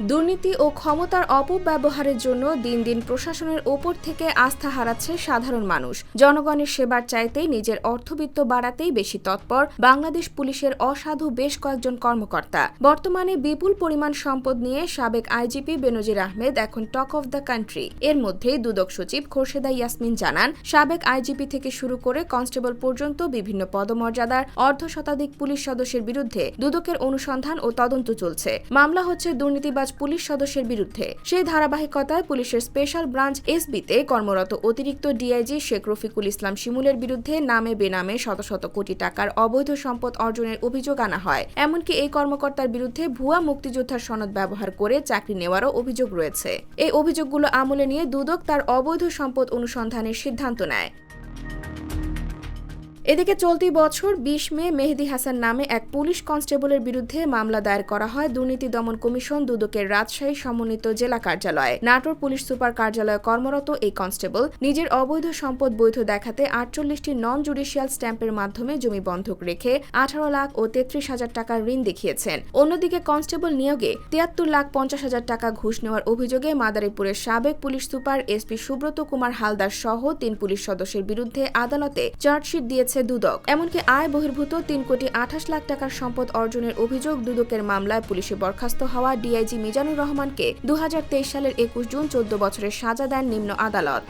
দুর্নীতি ও ক্ষমতার অপব্যবহারের জন্য দিন দিন প্রশাসনের ওপর থেকে আস্থা হারাচ্ছে সাধারণ মানুষ। জনগণের সেবার চাইতেই নিজের অর্থবিত্ত বাড়াতেই বেশি তৎপর। বাংলাদেশ পুলিশের অসাধু বেশ কয়েকজন কর্মকর্তা। বর্তমানে বিপুল পরিমাণ সম্পদ নিয়ে সাবেক আইজিপি বেনজির আহমেদ এখন টক অফ দ্য কান্ট্রি। এর মধ্যেই দুদক সচিব খোরশেদা ইয়াসমিন জানান, সাবেক আইজিপি থেকে শুরু করে কনস্টেবল পর্যন্ত বিভিন্ন পদমর্যাদার অর্ধ শতাধিক পুলিশ সদস্যের বিরুদ্ধে দুদকের অনুসন্ধান ও তদন্ত চলছে। মামলা হচ্ছে দুর্নীতিবাজ পুলিশ সদস্যের বিরুদ্ধে। সেই ধারাবাহিকতায় পুলিশের স্পেশাল ব্রাঞ্চ এসবিতে কর্মরত অতিরিক্ত ডিআইজি শেখ রফিকুল ইসলাম শিমুলের বিরুদ্ধে নামে বেনামে শত শত কোটি টাকার অবৈধ সম্পদ অর্জনের অভিযোগ আনা হয়। এমনকি এই কর্মকর্তার বিরুদ্ধে ভুয়া মুক্তিযোদ্ধার সনদ ব্যবহার করে চাকরি নেওয়ারও অভিযোগ রয়েছে। এই অভিযোগগুলো আমলে নিয়ে দুদক তার অবৈধ সম্পদ অনুসন্ধানের সিদ্ধান্ত নেয়। এদিকে চলতি বছর বিশ মে মেহেদি হাসান নামে এক পুলিশ কনস্টেবলের বিরুদ্ধে মামলা দায়ের করা হয়। দুর্নীতি দমন কমিশন দুদকের রাজশাহী সমন্বিত জেলা কার্যালয়ে। নাটোর পুলিশ সুপার কার্যালয়ে কর্মরত এই কনস্টেবল নিজের অবৈধ সম্পদ বৈধ দেখাতে আটচল্লিশটি নন জুডিশিয়াল স্ট্যাম্পের মাধ্যমে জমি বন্ধক রেখে আঠারো লাখ ও তেত্রিশ হাজার টাকার ঋণ দেখিয়েছেন। অন্যদিকে কনস্টেবল নিয়োগে তিয়াত্তর লাখ পঞ্চাশ হাজার টাকা ঘুষ নেওয়ার অভিযোগে মাদারীপুরের সাবেক police super SP Subrata Kumar Haldar সহ তিন পুলিশ সদস্যের বিরুদ্ধে আদালতে চার্জশিট দিয়েছে দুদক। এমনকি আয় বহির্ভূত তিন কোটি আঠাশ লাখ টাকার সম্পদ অর্জনের অভিযোগ দুদকের মামলায় পুলিশে বরখাস্ত হওয়া ডিআইজি মিজানুর রহমানকে দু হাজার তেইশ সালের একুশ জুন চোদ্দ বছরের সাজা দেন নিম্ন আদালত।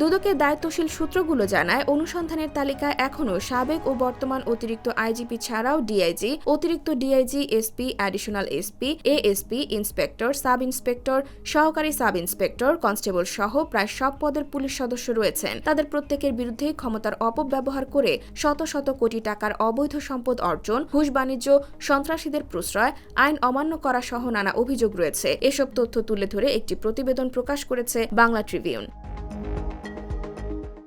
দুদকের দায়িত্বশীল সূত্রগুলো জানায়, অনুসন্ধানের তালিকায় এখনও সাবেক ও বর্তমান অতিরিক্ত আইজিপি ছাড়াও ডিআইজি, অতিরিক্ত DIG SP, additional SP, ASP, inspector sub inspector সহকারী সাব ইন্সপেক্টর কনস্টেবল সহ প্রায় সব পদের পুলিশ সদস্য রয়েছেন। তাদের প্রত্যেকের বিরুদ্ধেই ক্ষমতার অপব্যবহার করে শত শত কোটি টাকার অবৈধ সম্পদ অর্জন, ঘুষ বাণিজ্য, সন্ত্রাসীদের প্রশ্রয়, আইন অমান্য করা সহ নানা অভিযোগ রয়েছে। এসব তথ্য তুলে ধরে একটি প্রতিবেদন প্রকাশ করেছে Bangla Tribune.